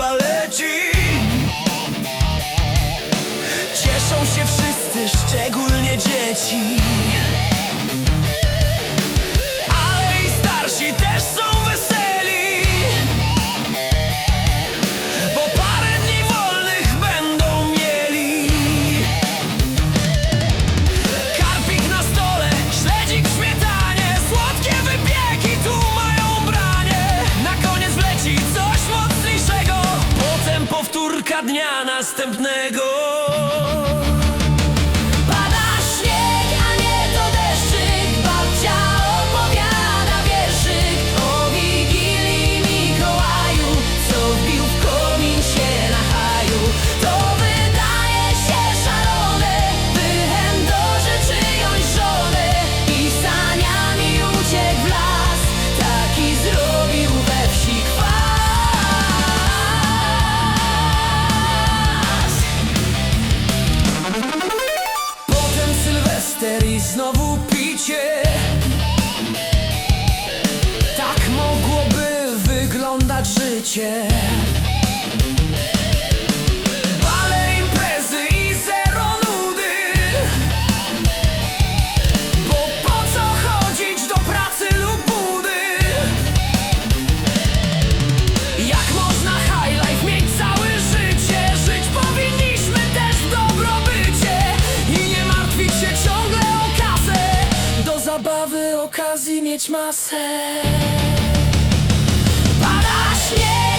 chyba leci. Cieszą się wszyscy, szczególnie dzieci. Dnia następnego życie. Bale, imprezy i zero nudy. Bo po co chodzić do pracy lub budy? Jak można high life mieć całe życie? Żyć powinniśmy też w dobrobycie. I nie martwić się ciągle o kasę. Do zabawy okazji mieć masę yeah.